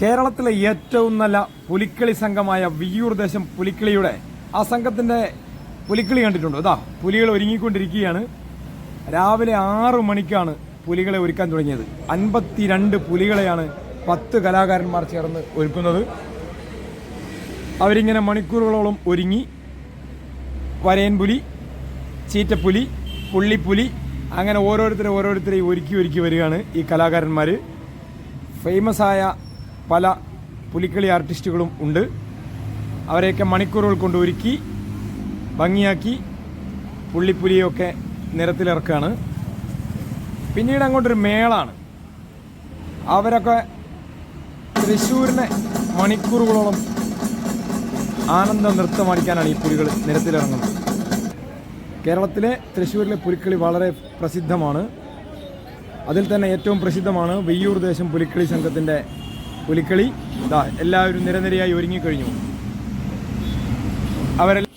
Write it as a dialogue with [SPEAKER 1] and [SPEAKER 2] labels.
[SPEAKER 1] കേരളത്തിലെ ഏറ്റവും നല്ല പുലിക്കളി സംഘമായ വിയ്യൂർ ദേശം പുലിക്കളിയുടെ ആ സംഘത്തിന്റെ പുലിക്കളി കണ്ടിട്ടുണ്ടോ. ഇതാ പുലികൾ ഒരുങ്ങിക്കൊണ്ടിരിക്കുകയാണ്. രാവിലെ ആറു മണിക്കാണ് പുലികളെ ഒരുക്കാൻ തുടങ്ങിയത്. അൻപത്തിരണ്ട് പുലികളെയാണ് പത്ത് കലാകാരന്മാർ ചേർന്ന് ഒരുക്കുന്നത്. അവരിങ്ങനെ മണിക്കൂറുകളോളം ഒരുങ്ങി. വരയൻപുലി ചീറ്റപ്പുലി പുള്ളിപ്പുലി അങ്ങനെ ഓരോരുത്തരെ ഓരോരുത്തരെയും ഒരുക്കി ഒരുക്കി വരികയാണ് ഈ കലാകാരന്മാർ ഫേമസായ പല പുലിക്കളി ആർട്ടിസ്റ്റുകളും ഉണ്ട്. അവരെയൊക്കെ മണിക്കൂറുകൾ കൊണ്ട് ഒരുക്കി ഭംഗിയാക്കി പുള്ളിപ്പുലിയൊക്കെ നിരത്തിലിറക്കുകയാണ്. പിന്നീട് അങ്ങോട്ടൊരു മേളാണ്. അവരൊക്കെ തൃശ്ശൂരിനെ മണിക്കൂറുകളോളം ആനന്ദ നൃത്തമാടിക്കാനാണ് ഈ പുലികൾ നിരത്തിലിറങ്ങുന്നത്. കേരളത്തിലെ തൃശ്ശൂരിലെ പുലിക്കളി വളരെ പ്രസിദ്ധമാണ്. അതിൽ തന്നെ ഏറ്റവും പ്രസിദ്ധമാണ് വെയ്യൂർ ദേശം പുലിക്കളി സംഘത്തിന്റെ പുലിക്കളി. എല്ലാവരും നിരനിരയായി ഒരുങ്ങിക്കഴിഞ്ഞു. അവരെല്ലാം